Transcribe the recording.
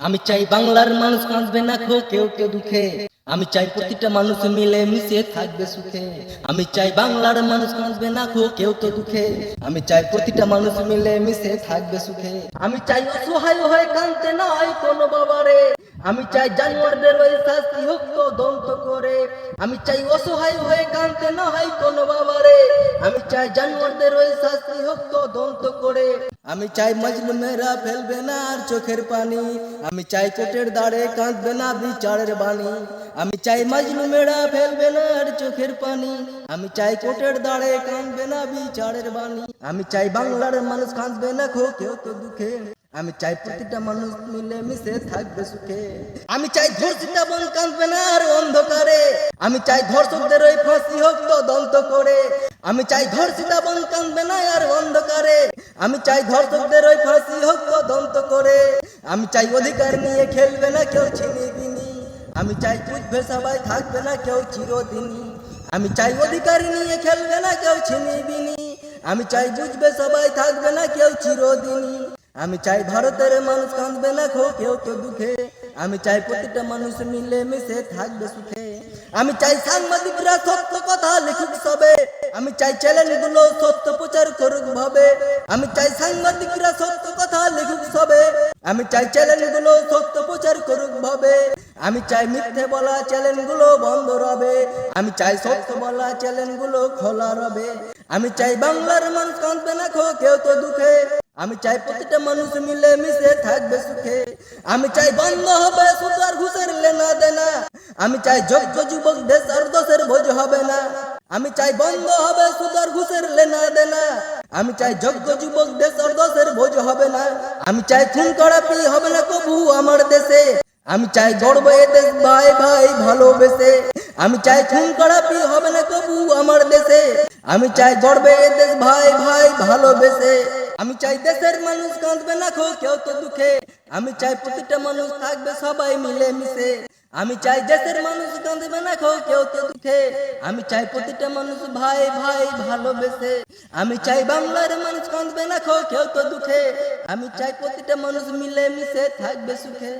আমি চাই বাংলার মানুষ কাঁদবে না খো, কেউ কেউ দুঃখে। আমি চাই প্রতিটা মানুষ মিলে মিশে থাকবে সুখে। আমি চাই বাংলার মানুষ কাঁদবে না খো, কেউ তো দুঃখে। আমি চাই প্রতিটা মানুষ মিলে মিশে থাকবে সুখে। আমি চাই অসহায় হয়ে কাঁদতে নয় কোনো বাবারে। আমি চাই জানোয়ারদের ওই শাস্তি হোক তো দন্ত করে। আমি চাই অসহায় হয়ে কাঁদতে না হয় কোনো বাবারে। আমি চাই জানোয়ারদের ওই শাস্তি হোক তো দন্ত করে। আমি চাই মজলুমেরা ফেলবে না আর চোখের পানি। আমি চাই কোটের দাঁড়ে কাঁদবে না বিচারের বাণী। আমি চাই মজলুমেরা ফেলবে না আর চোখের পানি। আমি চাই কোটের দাঁড়ে কাঁদবে না বিচারের বাণী। আমি চাই বাংলার মানুষ কাঁদবে না খো কেউ তো দুঃখে। আমি চাই প্রতিটা মানুষ মিলে মিশে থাকবে সুখে। আমি চাই ধর্ষিতা বন কাঁদবে না আর অন্ধকারে। আমি চাই ধর্ষকদের ওই ফাঁসি হোক তো দন্ত করে। আমি চাই ধর্ষিতা বন কাঁদবে না আর অন্ধকারে। আমি চাই ধর্ষকদের ওই ফাঁসি হোক তো দন্ত করে। আমি চাই অধিকার নিয়ে খেলবে না কেউ ছিনি বিনি আমি চাই বুঝবে সবাই থাকবে না কেউ চিরদিনই। আমি চাই অধিকার নিয়ে খেলবে না কেউ ছিনি বিনি আমি চাই বুঝবে সবাই থাকবে না কেউ চিরদিনই। আমি চাই ভারতের মানুষ কাঁদবে না খো কেউ তো দুঃখে। আমি চাই প্রতিটা মানুষ মিলে মিশে থাকবে সুখে। আমি চাই সাংবাদিকরা সত্য কথা লিখুক সবে। আমি চাই চ্যানেলগুলো সত্য প্রচার করুক ভাবে। আমি চাই সাংবাদিকরা সত্য কথা লিখুক সবে। আমি চাই চ্যানেলগুলো সত্য প্রচার করুক ভাবে। আমি চাই মিথ্যে বলা চ্যানেলগুলো বন্ধ রবে। আমি চাই সত্য বলা চ্যানেলগুলো খোলা রবে। আমি চাই বাংলার মানুষ কাঁদবে না খো, কেউ তো দুঃখে। আমি চাই প্রতিটা মানুষ মিলে মিশে থাকবে সুখে। আমি চাই বন্ধ হবে সুতার ঘুষের লেনা দেনা। আমি চাই যোগ্য যুবক দেশ আর দোষের ভোজ হবে না। আমি চাই বন্ধ হবে সুতার ঘুষের লেনা দেনা। আমি চাই যোগ্য যুবক দেশ আর দোষের ভোজ হবে না। আমি চাই খুন করাপি হবে না কবু আমার দেশে। আমি চাই গর্ব এ দেশ ভাই ভাই ভালোবেসে। আমি চাই খুন করাপি হবে না কবু আমার দেশে। আমি চাই গর্বে এ দেশ ভাই ভাই ভালোবেসে। আমি চাই দেশের মানুষ কাঁদবে না খো, কেউ তো দুঃখে। আমি চাই প্রতিটা মানুষ থাকবে সবাই মিলে মিশে আমি চাই দেশের মানুষ কাঁদবে না খো কেউ তো দুঃখে। আমি চাই প্রতিটা মানুষ ভাই ভাই ভালোবেসে। আমি চাই বাংলার মানুষ কাঁদবে না খো কেউ তো দুঃখে। আমি চাই প্রতিটা মানুষ মিলে মিশে থাকবে সুখে।